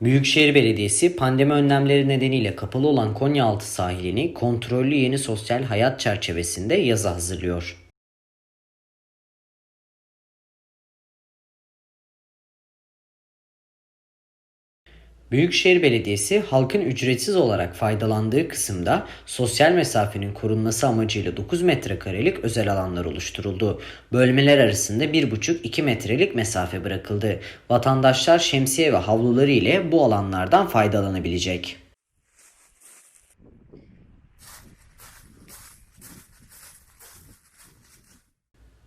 Büyükşehir Belediyesi pandemi önlemleri nedeniyle kapalı olan Konyaaltı sahilini kontrollü yeni sosyal hayat çerçevesinde yaza hazırlıyor. Büyükşehir Belediyesi halkın ücretsiz olarak faydalandığı kısımda sosyal mesafenin korunması amacıyla 9 metrekarelik özel alanlar oluşturuldu. Bölmeler arasında 1,5-2 metrelik mesafe bırakıldı. Vatandaşlar şemsiye ve havluları ile bu alanlardan faydalanabilecek.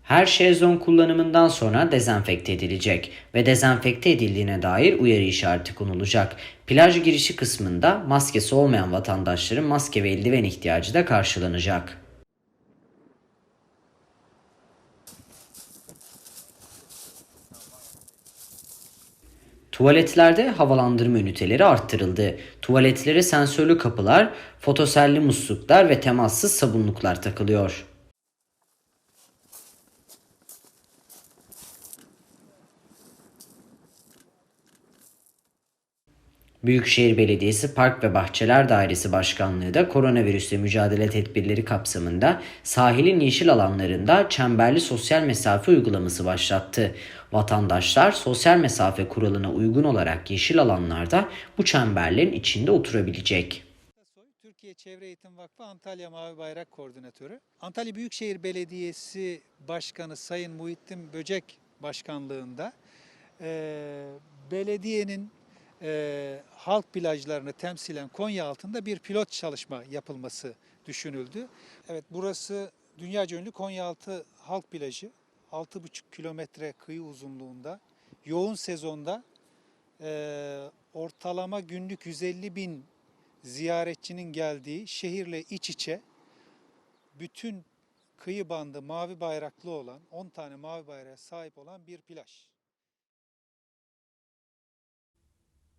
Her şezlong kullanımından sonra dezenfekte edilecek ve dezenfekte edildiğine dair uyarı işareti konulacak. Plaj girişi kısmında maskesi olmayan vatandaşların maske ve eldiven ihtiyacı da karşılanacak. Tuvaletlerde havalandırma üniteleri arttırıldı. Tuvaletlere sensörlü kapılar, fotoselli musluklar ve temassız sabunluklar takılıyor. Büyükşehir Belediyesi Park ve Bahçeler Dairesi Başkanlığı da koronavirüsle mücadele tedbirleri kapsamında sahilin yeşil alanlarında çemberli sosyal mesafe uygulaması başlattı. Vatandaşlar sosyal mesafe kuralına uygun olarak yeşil alanlarda bu çemberlerin içinde oturabilecek. Türkiye Çevre Eğitim Vakfı Antalya Mavi Bayrak Koordinatörü. Antalya Büyükşehir Belediyesi Başkanı Sayın Muhittin Böcek Başkanlığında eee, belediyenin eee, halk plajlarını temsilen Konya altında bir pilot çalışma yapılması düşünüldü. Evet burası dünyaca ünlü Konyaaltı Halk Plajı. 6,5 kilometre kıyı uzunluğunda. Yoğun sezonda eee, ortalama günlük 150 bin ziyaretçinin geldiği şehirle iç içe bütün kıyı bandı mavi bayraklı olan 10 tane mavi bayrağa sahip olan bir plaj.